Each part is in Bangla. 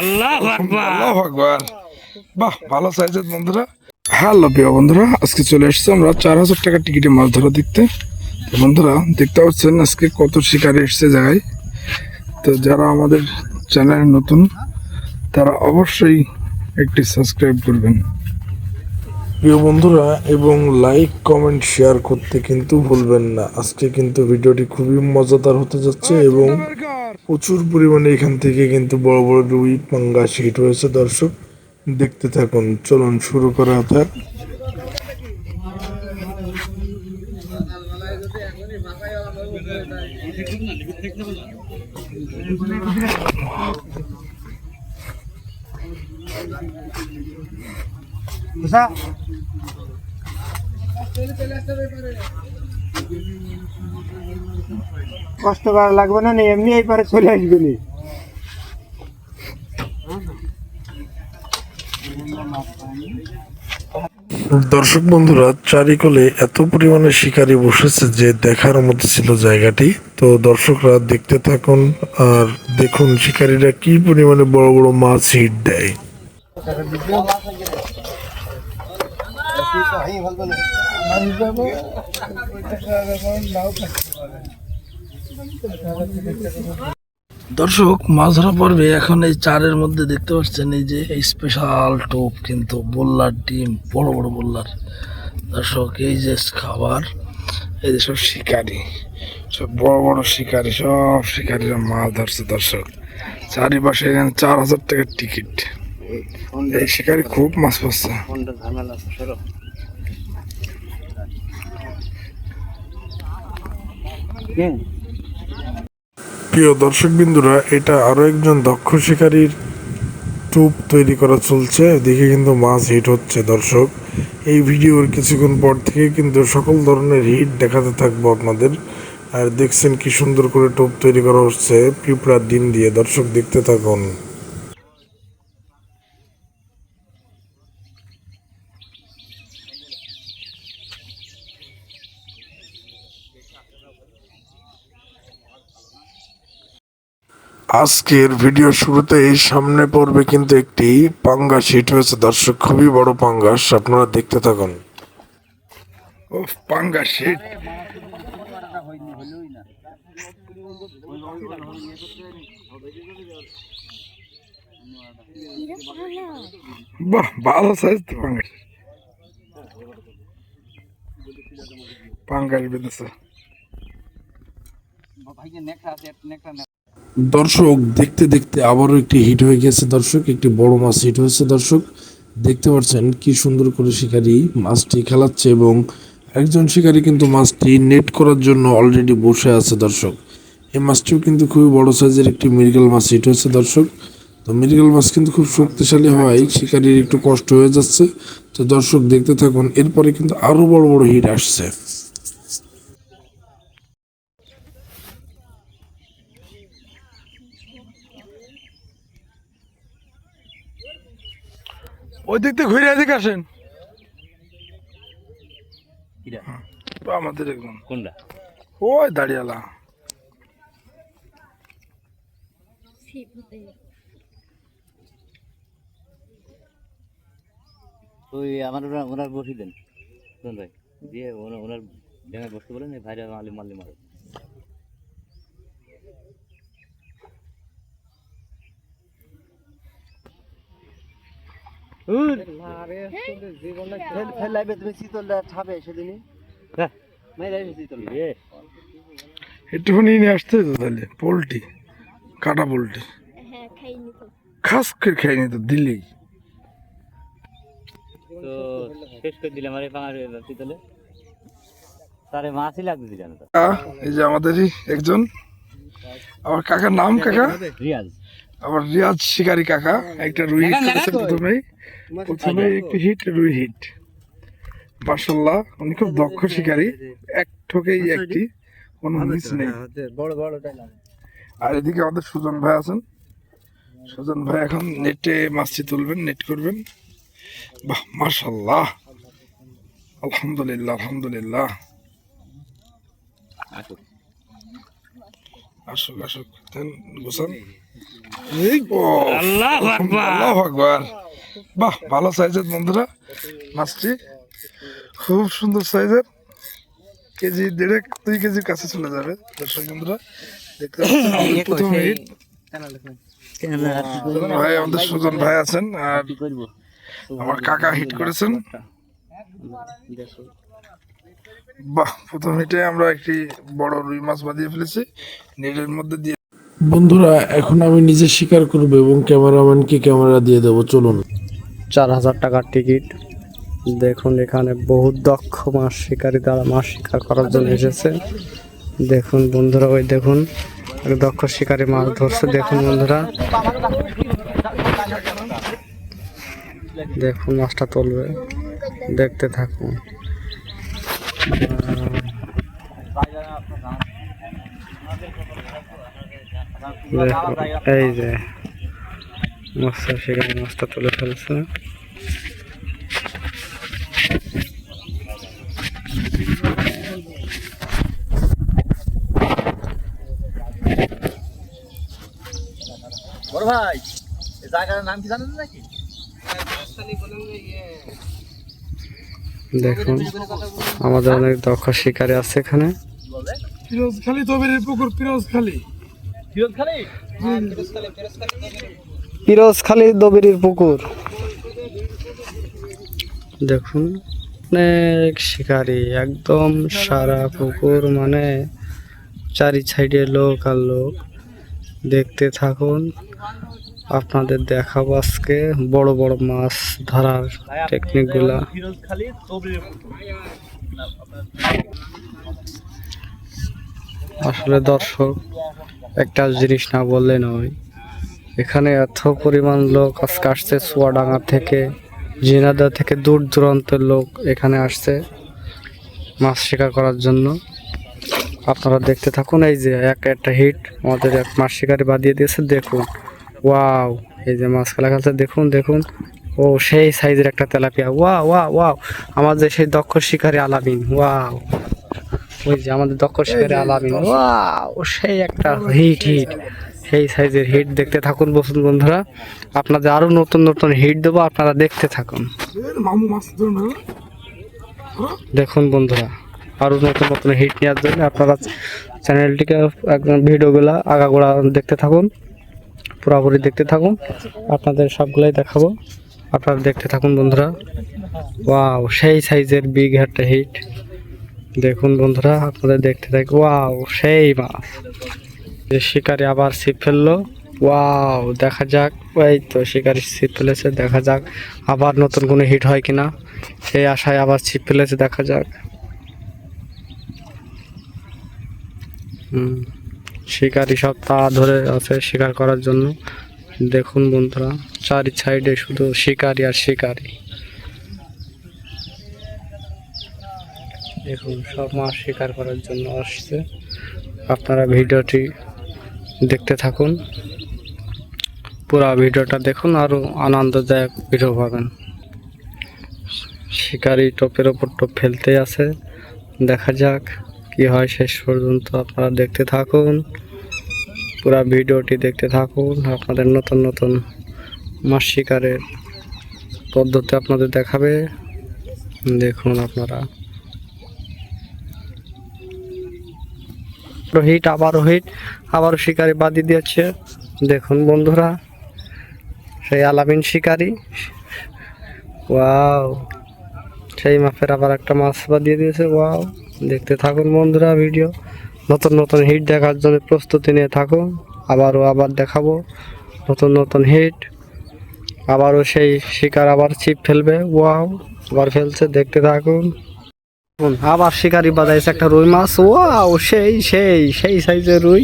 আল্লাহ বাহ ভালো সাইজের বন্ধুরা। হ্যালো প্রিয় বন্ধুরা আজকে চলে এসেছি আমরা চার হাজার টাকার টিকিটে মাছ ধরা দেখতে। তো বন্ধুরা দেখতে পাচ্ছেন আজকে কত শিকারে এসছে জায়গায়। তো যারা আমাদের চ্যানেলে নতুন তারা অবশ্যই একটি সাবস্ক্রাইব করবেন। প্রিয় বন্ধুরা এবং লাইক কমেন্ট শেয়ার করতে কিন্তু ভুলবেন না। আজকে কিন্তু ভিডিওটি খুবই মজাদার হতে যাচ্ছে এবং প্রচুর পরিমাণে এখান থেকে কিন্তু বড় বড় রুই পাঙ্গাস হিট হয়েছে দর্শক। দেখতে থাকুন। চলুন শুরু করা যাক। কষ্ট করা লাগবে না এমনি এই পারে চলে আসবে নি। দর্শক বন্ধুরা, চারিকলে এত পরিমাণে শিকারি বসেছে যে দেখার মতো ছিল জায়গাটি। তো দর্শকরা দেখতে থাকুন আর দেখুন শিকারীরা কি পরিমাণে বড় বড় মাছ হিট দেয়। দর্শক মাছ ধরা পর্বে এখন এই চারের মধ্যে দেখতে পাচ্ছেন এই যে স্পেশাল টোপ কিন্তু বোল্লার ডিম, বড় বড় বোল্লার। দর্শক, এই যে খাবার, এই যে সব শিকারি, সব বড় বড় শিকারি, সব শিকারিরা মাছ ধরছে দর্শক। চারিপাশে এখানে চার হাজার টাকার টিকিট এই শিকারি খুব মাছ পাচ্ছে প্রিয় দর্শক বিন্দুরা এটা আরও একজন দক্ষ শিকারীর টুপ তৈরি করা চলছে। দেখে কিন্তু মাছ হিট হচ্ছে, দর্শক। এই ভিডিওর কিছুক্ষণ পর থেকে কিন্তু সকল ধরনের হিট দেখাতে থাকব আপনাদের। আর দেখছেন কি সুন্দর করে টোপ তৈরি করা হচ্ছে পিঁপড়ার ডিম দিয়ে। দর্শক, দেখতে থাকুন। আজকের ভিডিও শুরুতে এই সামনে পড়বে কিন্তু একটি পাঙ্গাস। হিট হয়েছে দর্শক খুবই বড় পাঙ্গাস আপনারা দেখতে থাকুন। ও পাঙ্গা শিট বাহ ভালো সাইজ তো পাঙ্গাস। পাঙ্গাস বেঁধেছে দর্শক, দেখতে দেখতে আবারও একটি হিট হয়ে গেছে দর্শক, একটি বড় মাছ হিট হয়েছে দর্শক। দেখতে পাচ্ছেন কি সুন্দর করে শিকারি মাছটি খেলাচ্ছে এবং একজন শিকারী কিন্তু মাছটি নেট করার জন্য অলরেডি বসে আছে দর্শক। এই মাছটিও কিন্তু খুবই বড় সাইজের একটি মৃগেল মাছ হিট হয়েছে দর্শক। তো মৃগেল মাছ কিন্তু খুব শক্তিশালী হওয়ায় শিকারির একটু কষ্ট হয়ে যাচ্ছে। তো দর্শক, দেখতে থাকুন, এরপরে কিন্তু আরও বড় বড় হিট আসছে। ওই দিক থেকে ঘুরে এদিকে আসেন। আমাদের একদম কোনটা? ওই দাঁড়িয়ালা। ওই আমার ওনার ওনার বসি দেন। দিয়ে ওনার ওনার ড্যামে বসতে বলেন এই ভাইরা মারলে মারলে মারো ফেলাইবে তুমি শীতলটা ছাবে সেদিনই হ্যাঁ। একটুখানি নিয়ে আসতে তো তাহলে পোলট্রি কাটা পোলট্রি। হ্যাঁ খাইনি তো। খাস করে খেয়ে নিত দিল্লি তো শেষ করে দিলাম আরে পাঙা পিতলে তারে মাছই তো। এই যে আমাদেরই একজন। আমার কাকার নাম কাকা? রিয়াজ। আমার রিয়াজ শিকারি কাকা একটা রুই করেছে প্রথমেই। প্রথমে একটি হিট রুই হিট মার্শাল্লাহ উনি খুব দক্ষ শিকারি। এক ঠোকেই একটি কোনো মিস নেই। আর এদিকে আমাদের সুজন ভাই আছেন। সুজন ভাই এখন নেটে মাছটি তুলবেন নেট করবেন। বাহ মার্শাল্লাহ আলহামদুলিল্লাহ আলহামদুলিল্লাহ। আসুক। আসুক গোসান আল্লাহ আল্লাহু আকবার। বাহ ভালো সাইজের বন্ধুরা মাছটি খুব সুন্দর সাইজের। কেজি দেড়েক দুই কেজির কাছে চলে যাবে দর্শক বন্ধুরা। দেখতে প্রথম হিট সুজন ভাই আমাদের সুজন ভাই আছেন আর আমার কাকা হিট করেছেন। বাহ প্রথম হিটে আমরা একটি বড় রুই মাছ বাঁধিয়ে ফেলেছি। নেটের মধ্যে দিয়ে বন্ধুরা, এখন আমি নিজে শিকার করব এবং ক্যামেরাম্যানকে ক্যামেরা দিয়ে দেবো। চলুন। চার হাজার টাকার টিকিট। দেখুন এখানে বহু দক্ষ মাছ শিকারী, তারা মাছ শিকার করার জন্য এসেছে। দেখুন বন্ধুরা, ওই দেখুন দক্ষ শিকারী মাছ ধরছে। দেখুন বন্ধুরা। দেখুন মাছটা তুলবে। দেখতে থাকুন। এই যে শিকারী মাছটা তুলে ফেলছে। বড় ভাই এই নাম কি জানেন নাকি? দেখুন আমাদের অনেক দক্ষ শিকারী আছে এখানে। ফিরোজখালী তবের পুকুর ফিরোজখালী। ফিরোজ খালি পিরোজখালী দবিরির পুকুর। দেখুন অনেক শিকারি একদম সারা পুকুর মানে চারি সাইডে লোক আর লোক। দেখতে থাকুন আপনাদের দেখাবো আজকে বড় বড় মাছ ধরার টেকনিকগুলা আসলে দর্শক একটা জিনিস না বললে নয়। এখানে এত পরিমাণ লোক আজকে আসছে চুয়াডাঙ্গা থেকে, জিনাদা থেকে দূর দূরান্তের লোক এখানে আসছে মাছ শিকার করার জন্য। আপনারা দেখতে থাকুন, এই যে এক একটা হিট আমাদের এক মাছ শিকারি বাদিয়ে দিয়েছে, দেখুন। ওয়াও, এই যে মাছ খেলা খেলছে, দেখুন দেখুন। ও, সেই সাইজের একটা তেলাপিয়া। ওয়া ওয়া ওয়াও, আমাদের সেই দক্ষ শিকারী আলামিন। ওয়াও। ওই যে আমাদের দক্ষ শিকারী আলামিন ওয়াও সেই একটা হিট হিট। সেই সাইজের হিট দেখতে থাকুন বসুন বন্ধুরা। আপনাদের আরও নতুন নতুন হিট দেবো আপনারা দেখতে থাকুন। দেখুন বন্ধুরা আরও নতুন নতুন হিট নেওয়ার জন্য আপনারা চ্যানেলটিকে একদম ভিডিওগুলো আগাগোড়া দেখতে থাকুন পুরোপুরি দেখতে থাকুন। আপনাদের সবগুলাই দেখাবো আপনারা দেখতে থাকুন বন্ধুরা। ওয়াও সেই সাইজের বিগ একটা হিট। দেখুন বন্ধুরা, আপনাদের দেখতে থাকুন ওয়াও, সেই মাছ যে শিকারি আবার ছিপ ফেলল, ওয়াও, দেখা যাক ওই তো শিকারি ছিপ ফেলেছে, দেখা যাক, আবার নতুন কোনো হিট হয় কিনা। সেই আশায় আবার ছিপ ফেলেছে, দেখা যাক। শিকারি সব তা ধরে আছে শিকার করার জন্য। দেখুন বন্ধুরা, চারি সাইডে শুধু শিকারি আর শিকারি। দেখুন, সব মাছ শিকার করার জন্য আসছে। আপনারা ভিডিওটি দেখতে থাকুন। পুরা ভিডিওটা দেখুন আরও আনন্দদায়ক ভিডিও পাবেন। শিকারি টোপের ওপর টোপ ফেলতে আছে। দেখা যাক কি হয়, শেষ পর্যন্ত আপনারা দেখতে থাকুন। পুরা ভিডিওটি দেখতে থাকুন। আপনাদের নতুন নতুন মাছ শিকারের পদ্ধতি আপনাদের দেখাবে। দেখুন আপনারা। হিট আবারও হিট আবারও শিকারি বাদি দিয়েছে। দেখুন বন্ধুরা, সেই আলামিন শিকারি। ওয়াও, সেই মাপের আবার একটা মাছ বাদিয়ে দিয়েছে, ওয়াও। দেখতে থাকুন বন্ধুরা ভিডিও। নতুন নতুন হিট দেখার জন্য প্রস্তুতি নিয়ে থাকুন। আবারও আবার দেখাবো নতুন নতুন হিট আবারও সেই শিকার আবার ছিপ ফেলবে, ওয়াও। আবার ফেলছে, দেখতে থাকুন। আবার শিকারি বাজাইছে একটা রুই মাছ। ওয়াও, সেই সেই সেই সাইজের রুই।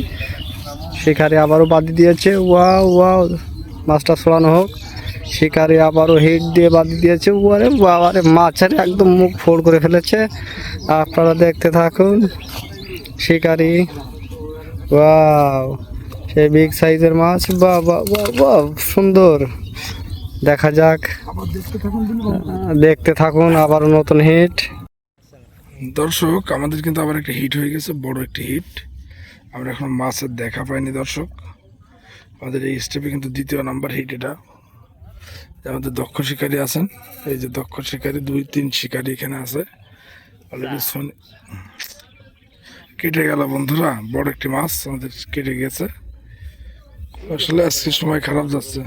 শিকারি আবারও বাদি দিয়েছে। ওয়াও ওয়াও, মাছটা ছড়ানো হোক। শিকারি আবারও হিট দিয়ে বাদি দিয়েছে। ওরে বাবারে মাছের একদম মুখ ফোড় করে ফেলেছে। আপনারা দেখতে থাকুন। শিকারি, ওয়াও, সেই বিগ সাইজের মাছ। বা বা সুন্দর। দেখা যাক। দেখতে থাকুন, আবারও নতুন হিট। দর্শক আমাদের কিন্তু আবার একটা হিট হয়ে গেছে বড় একটি হিট আমরা এখন মাছের দেখা পাইনি দর্শক। আমাদের এই স্টেপে কিন্তু দ্বিতীয় নাম্বার হিট এটা। আমাদের দক্ষ শিকারী আছেন এই যে দক্ষ শিকারী দুই তিন শিকারী এখানে আছে। অলরেডি কেটে গেল বন্ধুরা বড় একটি মাছ আমাদের কেটে গেছে। আসলে আজকে সময় খারাপ যাচ্ছে।